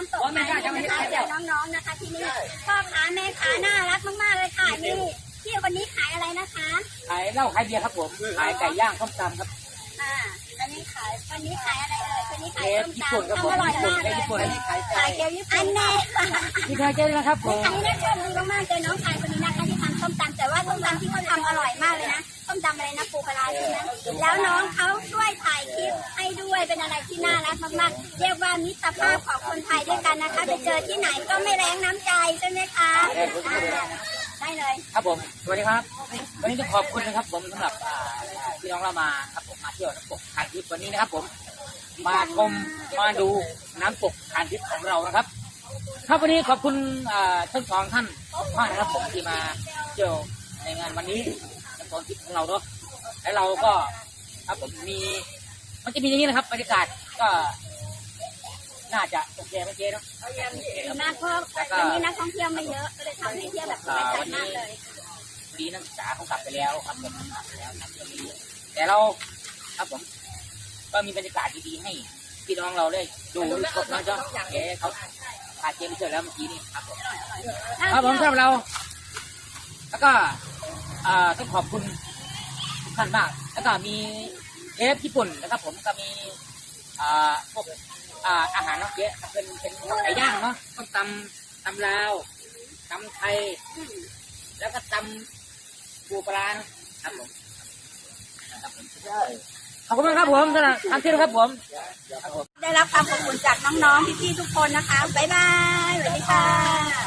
น้ำตกไทยนะคะเดี๋ยวน้องๆนะคะ ที่นี่พ่อค้าแม่ค้าน่ารักมากๆเลยค่ะนี่พี่วันนี้ขายอะไรนะคะขายเหล้าขายเบียร์ครับผมขายไก่ย่างส้มตำครับอ่าวันนี้ขายวันนี้ขายอะไรเอ่ยวันนี้เคขายฟส้มญี่ปุ่นครับตำผมทำอร่อยญี่ปุ่นมากเคเลยฟญี่ปุ่นอันนี้ขายขายเกี๊ยวญี่ปุ่นอันแน่ที่เคยเจอนะครับผมอันนี้น่าเชื่อถือมากๆเลยน้องชายคนนี้นะคะที่ทำส้มตำแต่ว่าส้มตำที่เขาทำอร่อยมากเลยนะส้มตำอะไรนะปูปลาร้าใช่ไหมแล้วน้องเขาช่วยถ่ อะไรที่น่ารักมากๆ เรียกว่ามิตรภาพของคนไทยด้วยกันนะคะไปเจอที่ไหนก็ไม่แรงน้ำใจใช่ไหมคะอ่าได้เลย ครับผมสวัสดีครับ วันนี้ต้องขอบคุณนะครับ ผมสำหรับอ่าพี่น้องเรามาครับผมมาเที่ยวน้ำตกทานทิพย์วันนี้นะครับผม มาชมมาดูน้ำตกทานทิพย์ของเรานะครับ ครับวันนี้ขอบคุณอ่าทั้งสองท่านมากนะครับผมที่มาเที่ยวในงานวันนี้น้ำตกทิพย์ของเราเนาะและเราก็ครับผมมี มันจะมีอย่างนี้นะครับบรรยากาศก็ น่าจะโอเคไหมเจ๊เนาะดีมากเพราะวันนี้นักท่องเที่ยวไม่เยอะ ก็เลยทำให้เที่ยวแบบสบายใจมากเลยดีนักศึกษาเขากลับไปแล้วครับผมกลับไปแล้วครับแต่เราครับผม ก็มีบรรยากาศดีๆให้พี่น้องเราได้ดูสดนะจ๊ะเอ๋เขาพาเจมไปเจอแล้วเมื่อกี้นี่ครับผมครับผมสำหรับเรา แล้วก็อ่าต้องขอบคุณทุกท่านมาก แล้วก็มี เทปญี่ปุ่นนะครับผมก็มีอ่าพวกอ่าอาหารเนาะเยอะเป็นเป็นไก่ย่างเนาะต้มตำตำลาวตำไทย แล้วก็ตำปูปลาร้านครับผมขอบคุณมากครับผมสำหรับทางที่นครับผม ได้รับความอบอุ่นจากน้องๆพี่ๆทุกคนนะคะบ๊ายบายสวัสดีค่ะ